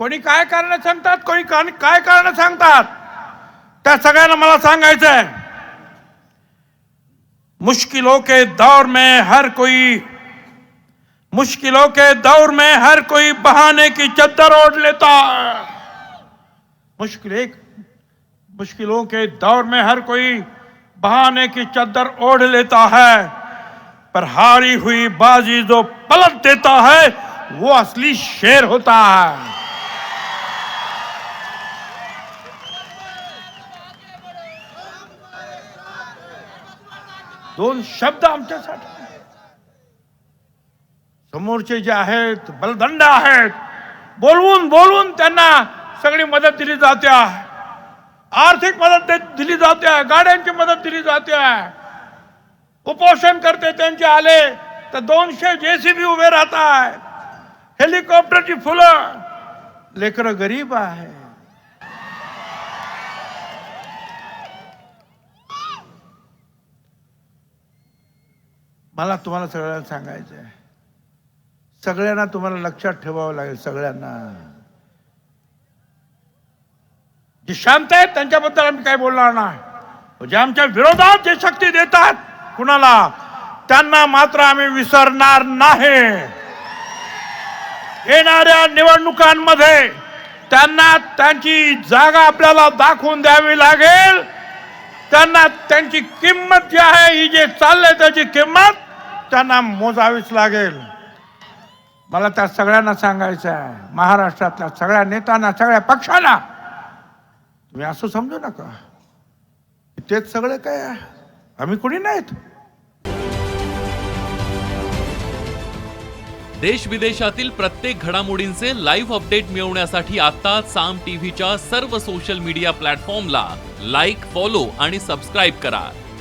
कोणी काय कारण सांगतात? कोणी काय कारण सांगतात? त्या सगळ्यांना मला मुश्किलों के दौर में हर कोई मुश्किलों के दौर में हर कोई बहाने की चद्दर ओढ़ लेता मुश्किल एक मुश्किलों के दौर में हर कोई बहाने की चद्दर ओढ़ लेता है, पर हारी हुई बाजी जो पलट देता है, वो असली शेर होता है। दोन शब्द आमच्यासाठी. समोरचे जे आहेत बलदंड आहेत बोलवून बोलवून त्यांना सगळी मदत दिली जाते. आर्थिक मदत दिली जाते गाड्यांची मदत दिली जाते. आहे उपोषण करते त्यांचे आले तर दोनशे जेसीबी उभे राहत आहे हेलिकॉप्टरची फुलं. लेकरं गरीब आहे मला तुम्हाला सगळ्यांना सांगायचं आहे. सगळ्यांना तुम्हाला लक्षात ठेवावं लागेल सगळ्यांना. जे शांत आहेत त्यांच्याबद्दल आम्ही काय बोलणार नाही. जे आमच्या विरोधात जे शक्ती देतात कुणाला? त्यांना मात्र आम्ही विसरणार नाही. येणाऱ्या निवडणुकांमध्ये त्यांना त्यांची जागा आपल्याला दाखवून द्यावी लागेल. त्यांना त्यांची किंमत जी आहे ही जे चाललंय त्याची किंमत त्यांना मोजावीच लागेल. मला त्या सगळ्यांना सांगायचं आहे. महाराष्ट्रातल्या सगळ्या नेत्यांना सगळ्या पक्षांना. तुम्ही असं समजू नका. तेच सगळे काय आहे. आम्ही कुणी नाहीत? देश विदेशातील प्रत्येक घडामोडींचे लाईव्ह अपडेट मिळवण्यासाठी आता साम टीव्हीच्या सर्व सोशल मीडिया प्लॅटफॉर्मला लाईक फॉलो आणि सबस्क्राईब करा.